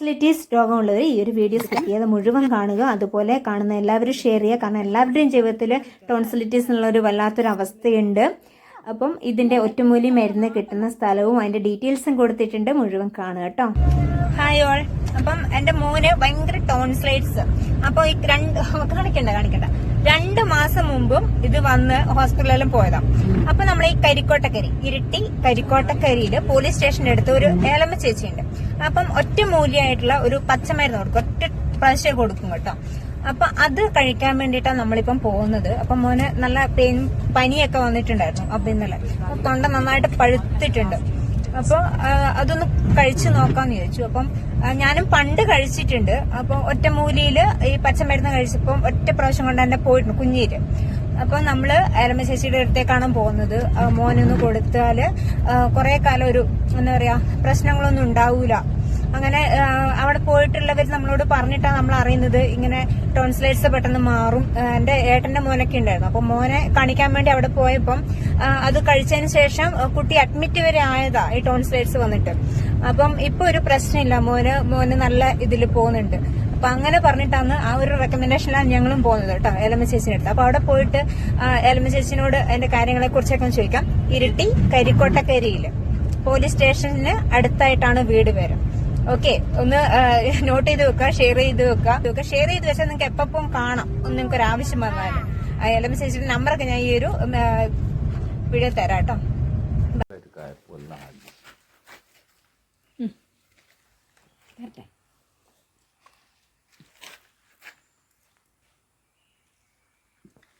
ടോൺസിലിറ്റീസ് രോഗമുള്ളവർ ഈ ഒരു video skip ചെയ്യാതെ മുഴുവൻ കാണുക. അതുപോലെ കാണുന്ന എല്ലാവരും ഷെയർ ചെയ്യുക. കാരണം എല്ലാവരുടെയും ജീവിതത്തിൽ ടോൺസിലിറ്റീസ് എന്നുള്ളൊരു വല്ലാത്തൊരു അവസ്ഥയുണ്ട്. അപ്പം ഇതിന്റെ ഒറ്റമൂലി മരുന്ന് കിട്ടുന്ന സ്ഥലവും അതിന്റെ ഡീറ്റെയിൽസും കൊടുത്തിട്ടുണ്ട്. മുഴുവൻ കാണുക കേട്ടോ. ഹായ് ഓൾ അപ്പം എന്റെ മോന് ഭയങ്കര ടോൺസ്ലൈറ്റ്സ് അപ്പൊ ഈ രണ്ട് കാണിക്കണ്ട കാണിക്കണ്ട. രണ്ട് മാസം മുമ്പും ഇത് വന്ന് ഹോസ്പിറ്റലിലും പോയതാ. അപ്പൊ നമ്മൾ ഈ കരിക്കോട്ടക്കരി ഇരിട്ടി കരിക്കോട്ടക്കരിയിൽ പോലീസ് സ്റ്റേഷന്റെ അടുത്ത് ഒരു ഏലമ്മ ചേച്ചിയുണ്ട്. അപ്പം ഒറ്റ മൂല്യമായിട്ടുള്ള ഒരു പച്ചമരുന്ന് കൊടുക്കും. ഒറ്റ പ്രാവശ്യം കൊടുക്കും കേട്ടോ. അപ്പൊ അത് കഴിക്കാൻ വേണ്ടിയിട്ടാണ് നമ്മളിപ്പം പോകുന്നത്. അപ്പൊ മോന് നല്ല പെയിൻ പനിയൊക്കെ വന്നിട്ടുണ്ടായിരുന്നു അപ്പൊ ഇന്നലെ. തൊണ്ട നന്നായിട്ട് പഴുത്തിട്ടുണ്ട്. അപ്പൊ അതൊന്ന് കഴിച്ചു നോക്കാന്ന് ചോദിച്ചു അപ്പം ഞാനും പണ്ട് കഴിച്ചിട്ടുണ്ട്. അപ്പൊ ഒറ്റമൂലിയിൽ ഈ പച്ചമരുന്ന് കഴിച്ചപ്പം ഒറ്റ പ്രാവശ്യം കൊണ്ട് തന്നെ പോയിട്ടുണ്ട് കുഞ്ഞീര്. അപ്പൊ നമ്മൾ ഏലമ്മ ചേച്ചിയുടെ അടുത്തേക്കാണ് പോകുന്നത്. മോനൊന്ന് കൊടുത്താൽ കുറെ കാലം ഒരു എന്താ പറയാ പ്രശ്നങ്ങളൊന്നും ഉണ്ടാവൂല. അങ്ങനെ അവിടെ പോയിട്ടുള്ളവർ നമ്മളോട് പറഞ്ഞിട്ടാണ് നമ്മൾ അറിയുന്നത്. ഇങ്ങനെ ടോൺസിലൈറ്റ്സ് പെട്ടെന്ന് മാറും. എന്റെ ഏട്ടന്റെ മോനൊക്കെ ഉണ്ടായിരുന്നു. അപ്പൊ മോനെ കാണിക്കാൻ വേണ്ടി അവിടെ പോയപ്പം അത് കഴിച്ചതിന് ശേഷം കുട്ടി അഡ്മിറ്റ് വരെ ആയതാ ഈ ടോൺസിലൈറ്റ്സ് വന്നിട്ട്. അപ്പം ഇപ്പൊ ഒരു പ്രശ്നമില്ല. മോന് മോന് നല്ല ഇതിൽ പോകുന്നുണ്ട്. അപ്പൊ അങ്ങനെ പറഞ്ഞിട്ടാണ് ആ ഒരു റെക്കമെൻഡേഷനിലാണ് ഞങ്ങളും പോകുന്നത് കേട്ടോ എലമ ചേച്ചിന് അടുത്ത്. അപ്പൊ അവിടെ പോയിട്ട് എലമ ചേച്ചിനോട് എന്റെ കാര്യങ്ങളെ കുറിച്ചൊക്കെ ചോദിക്കാം. ഇരിട്ടി കരിക്കോട്ടക്കരിയിൽ പോലീസ് സ്റ്റേഷനിന് അടുത്തായിട്ടാണ് വീട് പേര് ഓക്കെ ഒന്ന് നോട്ട് ചെയ്ത് വെക്കുക ഷെയർ ചെയ്ത് വെക്കുക. ഷെയർ ചെയ്ത് വെച്ചാൽ നിങ്ങൾക്ക് എപ്പം കാണാം നിങ്ങൾക്ക് ഒരു ആവശ്യം വന്നാൽ എലമ ചേച്ചിയുടെ നമ്പറൊക്കെ ഞാൻ ഈ ഒരു വീഡിയോ തരാം കേട്ടോ.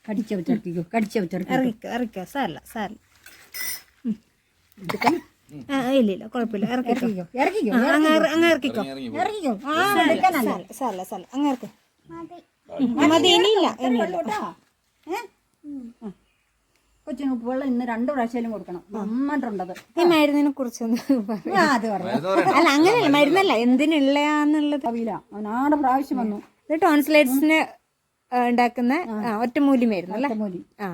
കടിച്ച വെച്ചിറക്കിക്കോ കടിച്ച വെച്ചിറക്കി ഇറങ്ങിക്കോ ഇറക്കിക്കോ സാരല്ല സാരല്ല. ആ, ഇല്ല ഇല്ല കുഴപ്പമില്ല. ഇറക്കിക്കോ. ഇറക്കിക്കോ ആ, അങ്ങ് ഇറ- അങ്ങ് ഇറക്കിക്കോ. ഇറക്കിക്കോ. ആ അങ്ങ് ഇറക്ക്. മതി. ഇനിയില്ല ഇനിയില്ല കൊച്ചിന് ഉപ്പുവെള്ളം ഇന്ന് രണ്ടു പ്രാവശ്യം കൊടുക്കണം. നന്നായിട്ടുണ്ടത് ഈ മരുന്നിനെ കുറിച്ചൊന്ന് ആ, അത് പറഞ്ഞു അല്ല അങ്ങനെയല്ല മരുന്നല്ല എന്തിനുള്ളയാന്നുള്ളത്. അവനാട് അവനാടെ പ്രാവശ്യം വന്നു. ഇത് ടോൺസിലൈറ്റ്സിന് ഉണ്ടാക്കുന്ന ഒറ്റമൂലി മരുന്ന് അല്ലേ? മൂലി ആ.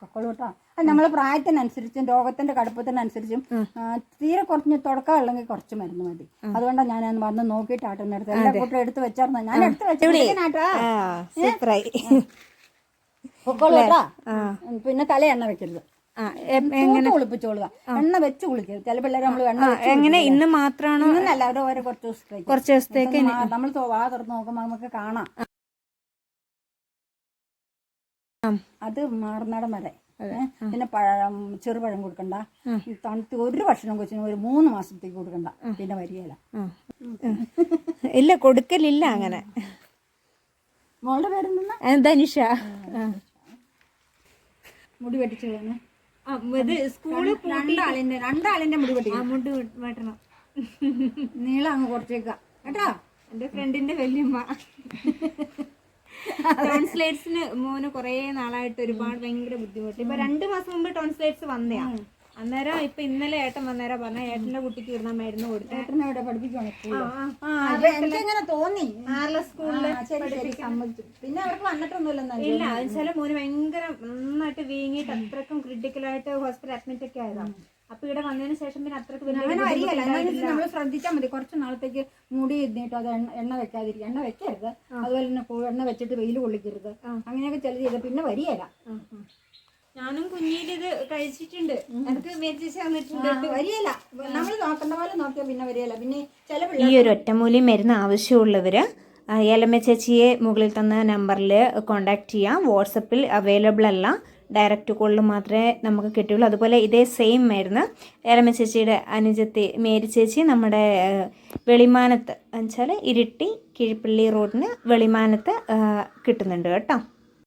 പൊക്കോളൂ കേട്ടോ അത് നമ്മളെ പ്രായത്തിനനുസരിച്ചും രോഗത്തിന്റെ കടുപ്പത്തിനനുസരിച്ചും തീരെ കുറഞ്ഞ് തുടക്കമുള്ളെങ്കിൽ കുറച്ച് മരുന്ന് മതി. അതുകൊണ്ടാണ് ഞാൻ അന്ന് വന്ന് നോക്കിയിട്ട് ആട്ടുന്ന നേരത്തെ. എല്ലാ കൂട്ടം എടുത്ത് വെച്ചാർന്ന ഞാൻ എടുത്തു വെച്ചാട്ടോ പൊക്കോളൂ കേട്ടോ പിന്നെ തല എണ്ണ വെക്കരുത്. എങ്ങനെ? കുളിപ്പിച്ചോളുക. എണ്ണ വെച്ച് കുളിക്കരുത്. ചില പിള്ളേർ നമ്മൾ എണ്ണ എങ്ങനെ? ഇന്ന് മാത്രമാണോ ഇന്നല്ല അവരെ കുറച്ച് ദിവസത്തേക്ക്. കുറച്ച് ദിവസത്തേക്ക് നമ്മൾ വാ തുറന്ന് നോക്കുമ്പോ നമുക്ക് കാണാം. അത് മാറുന്നിടം വരെ. പിന്നെ പഴം ചെറുപഴം കൊടുക്കണ്ട. ഈ തണുത്ത് ഒരു ഭക്ഷണം കൊച്ചിന് ഒരു മൂന്ന് മാസത്തേക്ക് കൊടുക്കണ്ട. പിന്നെ വരികയില്ല. ഇല്ല കൊടുക്കലില്ല അങ്ങനെ. മോളുടെ ആ, ധനുഷ. മുടി വെട്ടിച്ചു സ്കൂളിൽ ഇത് രണ്ടാളിന്റെ രണ്ടാളിന്റെ മുടി വെട്ടി. മുടി വെട്ടണം. നീളം അങ്ങ് കുറച്ചേക്കാം. കേട്ടോ? എന്റെ ഫ്രണ്ടിന്റെ വല്യമ്മ. ടോൺസ്ലേറ്റ്സിന് മോന് കുറേ നാളായിട്ട് ഒരുപാട് ഭയങ്കര ബുദ്ധിമുട്ട്. ഇപ്പൊ രണ്ടു മാസം മുമ്പ് ട്രാൻസ്ലേറ്റ്സ് വന്നയാ. അന്നേരം ഇപ്പൊ ഇന്നലെ ഏട്ടൻ വന്നേരം പറഞ്ഞ ഏട്ടന്റെ കുട്ടിക്ക് ഇടുന്ന മരുന്ന് കൊടുത്തു. ഏട്ടനെ ഇവിടെ പഠിപ്പിക്കണം സ്കൂളിൽ. ആർല പിന്നെ അവർക്ക് വന്നിട്ടൊന്നുമില്ല ഇല്ല എന്നുവെച്ചാൽ മോന് ഭയങ്കര നന്നായിട്ട് വീങ്ങിയിട്ട് അത്രക്കും ക്രിട്ടിക്കലായിട്ട് ഹോസ്പിറ്റൽ അഡ്മിറ്റ് ഒക്കെ ആയതാണ് അപ്പൊ ഇവിടെ വന്നതിന് ശേഷം പിന്നെ അത്രയ്ക്ക് നമ്മൾ ശ്രദ്ധിച്ചാൽ മതി. കുറച്ച് നാളത്തേക്ക് മുടി ഇരുന്നിട്ട് അത് എണ്ണ വെക്കാതിരിക്കുക എണ്ണ വെക്കരുത്. അതുപോലെ തന്നെ എണ്ണ വെച്ചിട്ട് വെയിൽ കൊള്ളിക്കരുത്. അങ്ങനെയൊക്കെ ചില ചെയ്ത് പിന്നെ വരികയില്ല. ഞാനും കുഞ്ഞിലിത് കഴിച്ചിട്ടുണ്ട്. എനിക്ക് മേടിച്ച് തന്നിട്ടുണ്ട്. വരികയില്ല നമ്മൾ നോക്കേണ്ട പോലെ നോക്കിയാൽ പിന്നെ വരികയില്ല പിന്നെ ചില ഈ ഒരു ഒറ്റമൂലി മരുന്ന് ആവശ്യമുള്ളവർ എലമ്മ ചേച്ചിയെ മുകളിൽ തന്ന നമ്പറിൽ കോൺടാക്റ്റ് ചെയ്യാം. വാട്സപ്പിൽ അവൈലബിൾ അല്ല. ഡയറക്റ്റ് കോളിൽ മാത്രമേ നമുക്ക് കിട്ടുള്ളൂ അതുപോലെ ഇതേ സെയിം മരുന്ന് ഏലമ്മ ചേച്ചിയുടെ അനുജത്തി മേരി ചേച്ചി നമ്മുടെ വെളിമാനത്ത് എന്നുവെച്ചാൽ ഇരിട്ടി കിഴിപ്പള്ളി റോഡിന് വെളിമാനത്ത് കിട്ടുന്നുണ്ട് കേട്ടോ.